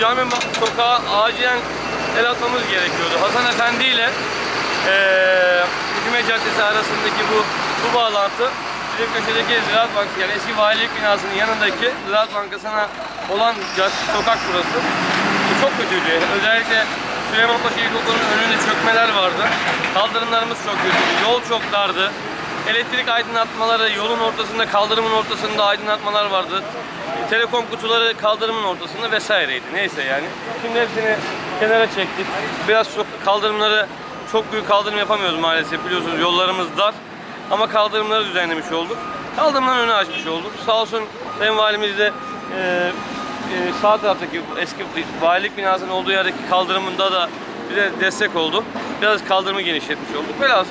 cami ma- sokağa acilen el atmamız gerekiyordu. Hasan Efendi ile eee Hükümet Caddesi arasındaki bu bu bağlantı bizim köşedeki Ziraat Bankası yani eski valilik binasının yanındaki Ziraat Bankası'na olan sokak burası. Bu çok kötüydü. Özellikle Süleymanpaşa İlkokulu'nun önünde çökmeler vardı. Kaldırımlarımız çok kötüydü. Yol çok dardı. Elektrik aydınlatmaları yolun ortasında, kaldırımın ortasında aydınlatmalar vardı. Telekom kutuları kaldırımın ortasında vesaireydi. Neyse yani. Şimdi hepsini kenara çektik. Biraz sok- kaldırımları çok büyük kaldırım yapamıyoruz maalesef. Biliyorsunuz yollarımız dar. Ama kaldırımları düzenlemiş olduk. Kaldırımların önünü açmış olduk. Sağ olsun Sayın Valimiz de e, e, sağ taraftaki eski valilik binasının olduğu yerdeki kaldırımında da bize destek oldu. Biraz kaldırımı genişletmiş olduk. Velhasıl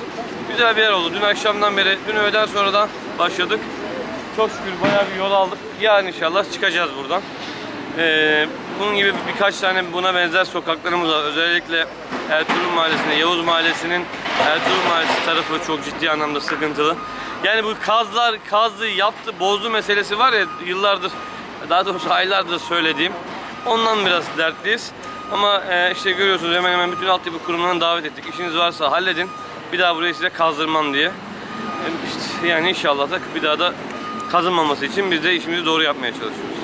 güzel bir yer oldu. Dün akşamdan beri, dün öğleden sonra da başladık. Çok şükür bayağı bir yol aldık. Yarın inşallah çıkacağız buradan. Ee, bunun gibi birkaç tane buna benzer sokaklarımız var. Özellikle Ertuğrul Mahallesi'nde, Yavuz Mahallesi'nin Ertuğrul Mahallesi tarafı çok ciddi anlamda sıkıntılı. Yani bu kazlar, kazdı, yaptı, bozdu meselesi var ya yıllardır, daha doğrusu aylardır söylediğim. Ondan biraz dertliyiz. Ama e, işte görüyorsunuz hemen hemen bütün altyapı kurumlarını davet ettik. İşiniz varsa halledin. Bir daha burayı size kazdırmam diye. Yani inşallah da bir daha da kazınmaması için biz de işimizi doğru yapmaya çalışıyoruz.